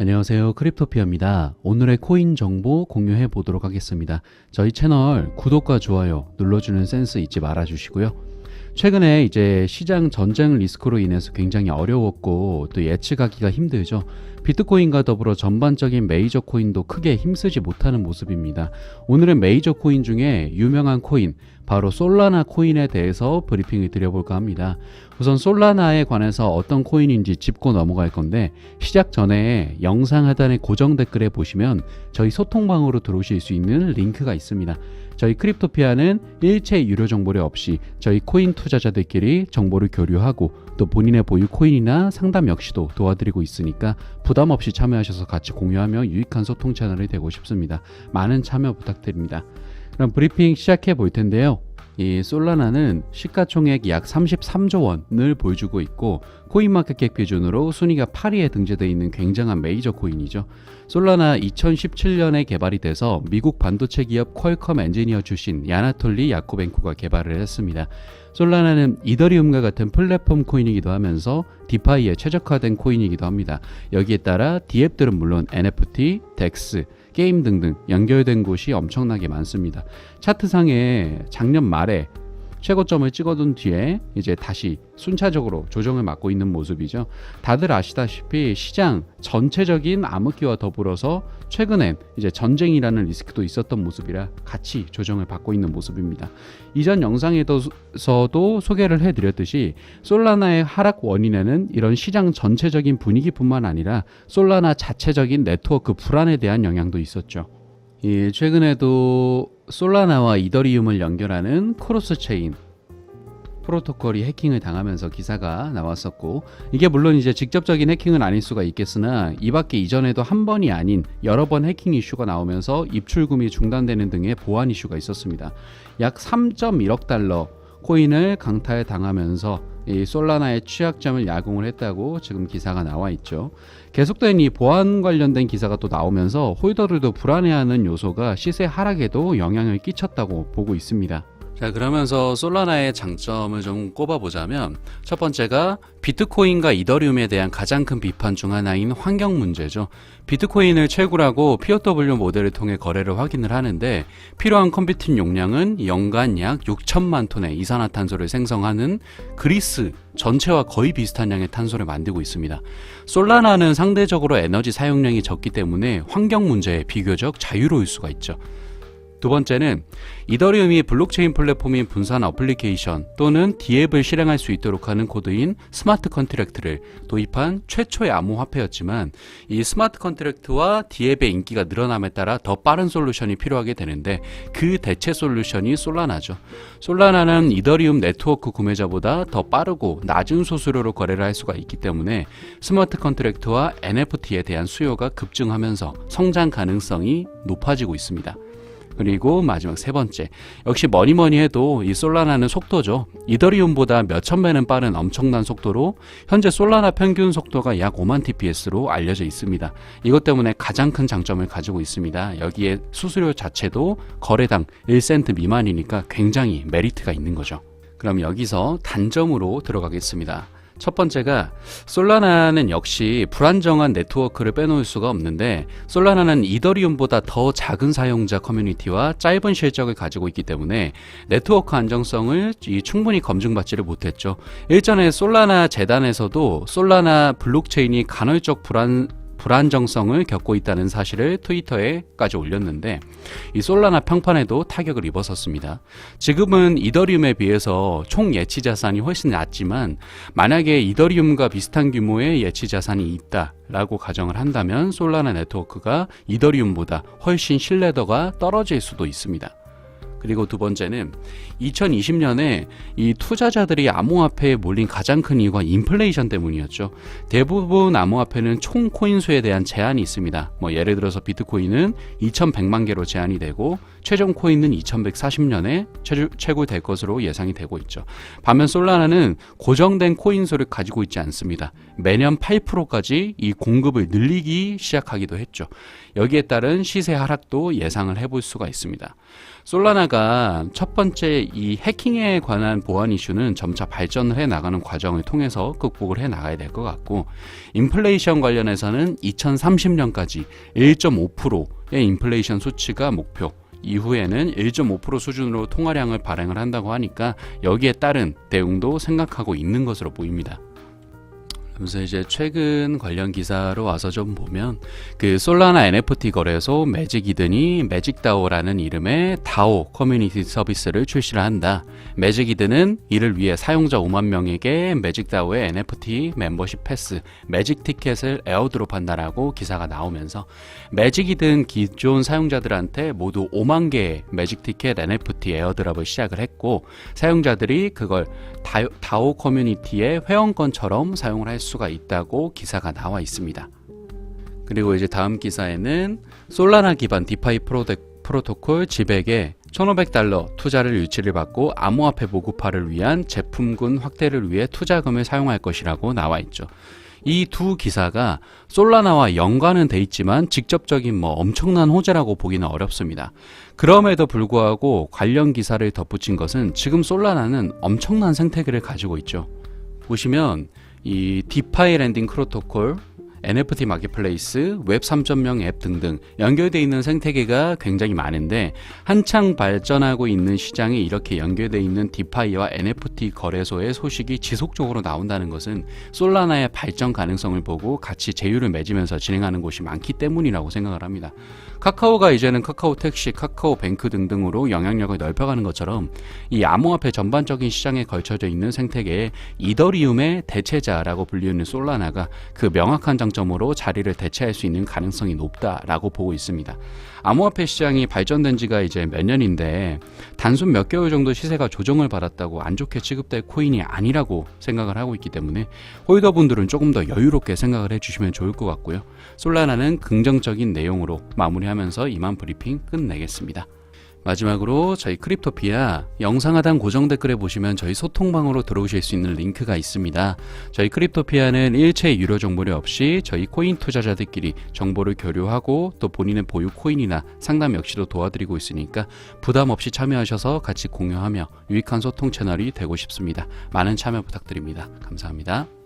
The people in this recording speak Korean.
안녕하세요. 크립토피아입니다. 오늘의 코인 정보 공유해 보도록 하겠습니다. 저희 채널 구독과 좋아요 눌러주는 센스 잊지 말아 주시고요. 최근에 이제 시장 전쟁 리스크로 인해서 굉장히 어려웠고 또 예측하기가 힘들죠. 비트코인과 더불어 전반적인 메이저 코인도 크게 힘쓰지 못하는 모습입니다. 오늘은 메이저 코인 중에 유명한 코인, 바로 솔라나 코인에 대해서 브리핑을 드려볼까 합니다. 우선 솔라나에 관해서 어떤 코인인지 짚고 넘어갈 건데 시작 전에 영상 하단의 고정 댓글에 보시면 저희 소통방으로 들어오실 수 있는 링크가 있습니다. 저희 크립토피아는 일체 유료 정보료 없이 저희 코인 투자자들끼리 정보를 교류하고 또 본인의 보유 코인이나 상담 역시도 도와드리고 있으니까 부담 없이 참여하셔서 같이 공유하며 유익한 소통 채널이 되고 싶습니다. 많은 참여 부탁드립니다. 그럼 브리핑 시작해 볼 텐데요. 이 솔라나는 시가총액 약 33조 원을 보여주고 있고 코인마켓캡 기준으로 순위가 8위에 등재되어 있는 굉장한 메이저 코인이죠. 솔라나 2017년에 개발이 돼서 미국 반도체 기업 퀄컴 엔지니어 출신 야나톨리 야코벤코가 개발을 했습니다. 솔라나는 이더리움과 같은 플랫폼 코인이기도 하면서 디파이에 최적화된 코인이기도 합니다. 여기에 따라 디앱들은 물론 NFT, 덱스, 게임 등등 연결된 곳이 엄청나게 많습니다. 차트상에 작년 말에 최고점을 찍어둔 뒤에 이제 다시 순차적으로 조정을 맞고 있는 모습이죠. 다들 아시다시피 시장 전체적인 암흑기와 더불어서 최근엔 이제 전쟁이라는 리스크도 있었던 모습이라 같이 조정을 받고 있는 모습입니다. 이전 영상에서도 소개를 해드렸듯이 솔라나의 하락 원인에는 이런 시장 전체적인 분위기뿐만 아니라 솔라나 자체적인 네트워크 불안에 대한 영향도 있었죠. 예, 최근에도 솔라나와 이더리움을 연결하는 크로스 체인 프로토콜이 해킹을 당하면서 기사가 나왔었고 이게 물론 이제 직접적인 해킹은 아닐 수가 있겠으나 이 밖에 이전에도 한 번이 아닌 여러 번 해킹 이슈가 나오면서 입출금이 중단되는 등의 보안 이슈가 있었습니다. 약 3.1억 달러 코인을 강탈 당하면서 이 솔라나의 취약점을 야공을 했다고 지금 기사가 나와 있죠. 계속된 이 보안 관련된 기사가 또 나오면서 홀더들도 불안해하는 요소가 시세 하락에도 영향을 끼쳤다고 보고 있습니다. 자 그러면서 솔라나의 장점을 좀 꼽아보자면 첫 번째가 비트코인과 이더리움에 대한 가장 큰 비판 중 하나인 환경 문제죠. 비트코인을 채굴하고 POW 모델을 통해 거래를 확인을 하는데 필요한 컴퓨팅 용량은 연간 약 6천만 톤의 이산화탄소를 생성하는 그리스 전체와 거의 비슷한 양의 탄소를 만들고 있습니다. 솔라나는 상대적으로 에너지 사용량이 적기 때문에 환경 문제에 비교적 자유로울 수가 있죠. 두 번째는 이더리움이 블록체인 플랫폼인 분산 어플리케이션 또는 디앱을 실행할 수 있도록 하는 코드인 스마트 컨트랙트를 도입한 최초의 암호화폐였지만 이 스마트 컨트랙트와 디앱의 인기가 늘어남에 따라 더 빠른 솔루션이 필요하게 되는데 그 대체 솔루션이 솔라나죠. 솔라나는 이더리움 네트워크 구매자보다 더 빠르고 낮은 수수료로 거래를 할 수가 있기 때문에 스마트 컨트랙트와 NFT에 대한 수요가 급증하면서 성장 가능성이 높아지고 있습니다. 그리고 마지막 세 번째. 역시 뭐니 뭐니 해도 이 솔라나는 속도죠. 이더리움보다 몇천 배는 빠른 엄청난 속도로 현재 솔라나 평균 속도가 약 5만 TPS로 알려져 있습니다. 이것 때문에 가장 큰 장점을 가지고 있습니다. 여기에 수수료 자체도 거래당 1센트 미만이니까 굉장히 메리트가 있는 거죠. 그럼 여기서 단점으로 들어가겠습니다 첫 번째가 솔라나는 역시 불안정한 네트워크를 빼놓을 수가 없는데 솔라나는 이더리움보다 더 작은 사용자 커뮤니티와 짧은 실적을 가지고 있기 때문에 네트워크 안정성을 충분히 검증받지를 못했죠. 일전에 솔라나 재단에서도 솔라나 블록체인이 간헐적 불안 불안정성을 겪고 있다는 사실을 트위터에까지 올렸는데 이 솔라나 평판에도 타격을 입었었습니다. 지금은 이더리움에 비해서 총 예치 자산이 훨씬 낮지만 만약에 이더리움과 비슷한 규모의 예치 자산이 있다. 라고 가정을 한다면 솔라나 네트워크가 이더리움보다 훨씬 신뢰도가 떨어질 수도 있습니다. 그리고 두 번째는 2020년에 이 투자자들이 암호화폐에 몰린 가장 큰 이유가 인플레이션 때문이었죠. 대부분 암호화폐는 총 코인 수에 대한 제한이 있습니다. 뭐 예를 들어서 비트코인은 2,100만 개로 제한이 되고 최종 코인은 2140년에 채굴될 것으로 예상이 되고 있죠. 반면 솔라나는 고정된 코인 수를 가지고 있지 않습니다. 매년 8%까지 이 공급을 늘리기 시작하기도 했죠. 여기에 따른 시세 하락도 예상을 해볼 수가 있습니다. 솔라나 솔라나가 첫 번째 이 해킹에 관한 보안 이슈는 점차 발전을 해 나가는 과정을 통해서 극복을 해 나가야 될 것 같고 인플레이션 관련해서는 2030년까지 1.5%의 인플레이션 수치가 목표 이후에는 1.5% 수준으로 통화량을 발행을 한다고 하니까 여기에 따른 대응도 생각하고 있는 것으로 보입니다. 그래서 이제 최근 관련 기사로 와서 좀 보면 그 솔라나 NFT 거래소 매직 이든이 매직 다오라는 이름의 다오 커뮤니티 서비스를 출시를 한다. 매직 이든은 이를 위해 사용자 5만 명에게 매직 다오의 NFT 멤버십 패스, 매직 티켓을 에어드롭한다라고 기사가 나오면서 매직 이든 기존 사용자들한테 모두 5만 개의 매직 티켓 NFT 에어드랍을 시작을 했고 사용자들이 그걸 다, 다오 커뮤니티의 회원권처럼 사용을 할수 가 있다고 기사가 나와 있습니다. 그리고 이제 다음 기사에는 솔라나 기반 디파이 프로토콜 지백에 1,500달러 투자를 유치를 받고 암호화폐 보급화를 위한 제품군 확대를 위해 투자금을 사용할 것이라고 나와 있죠. 이 두 기사가 솔라나와 연관은 돼 있지만 직접적인 뭐 엄청난 호재라고 보기는 어렵습니다. 그럼에도 불구하고 관련 기사를 덧붙인 것은 지금 솔라나는 엄청난 생태계를 가지고 있죠. 보시면 이 디파이 랜딩 프로토콜, NFT 마켓플레이스, 웹 3.0 앱 등등 연결되어 있는 생태계가 굉장히 많은데 한창 발전하고 있는 시장에 이렇게 연결되어 있는 디파이와 NFT 거래소의 소식이 지속적으로 나온다는 것은 솔라나의 발전 가능성을 보고 같이 제휴를 맺으면서 진행하는 곳이 많기 때문이라고 생각을 합니다. 카카오가 이제는 카카오 택시, 카카오 뱅크 등등으로 영향력을 넓혀가는 것처럼 이 암호화폐 전반적인 시장에 걸쳐져 있는 생태계에 이더리움의 대체자라고 불리는 솔라나가 그 명확한 장 점으로 자리를 대체할 수 있는 가능성이 높다라고 보고 있습니다. 암호화폐 시장이 발전된 지가 이제 몇 년인데 단순 몇 개월 정도 시세가 조정을 받았다고 안 좋게 취급될 코인이 아니라고 생각을 하고 있기 때문에 홀더분들은 조금 더 여유롭게 생각을 해주시면 좋을 것 같고요. 솔라나는 긍정적인 내용으로 마무리하면서 이만 브리핑 끝내겠습니다. 마지막으로 저희 크립토피아 영상 하단 고정 댓글에 보시면 저희 소통방으로 들어오실 수 있는 링크가 있습니다. 저희 크립토피아는 일체 유료 정보료 없이 저희 코인 투자자들끼리 정보를 교류하고 또 본인의 보유 코인이나 상담 역시도 도와드리고 있으니까 부담 없이 참여하셔서 같이 공유하며 유익한 소통 채널이 되고 싶습니다. 많은 참여 부탁드립니다. 감사합니다.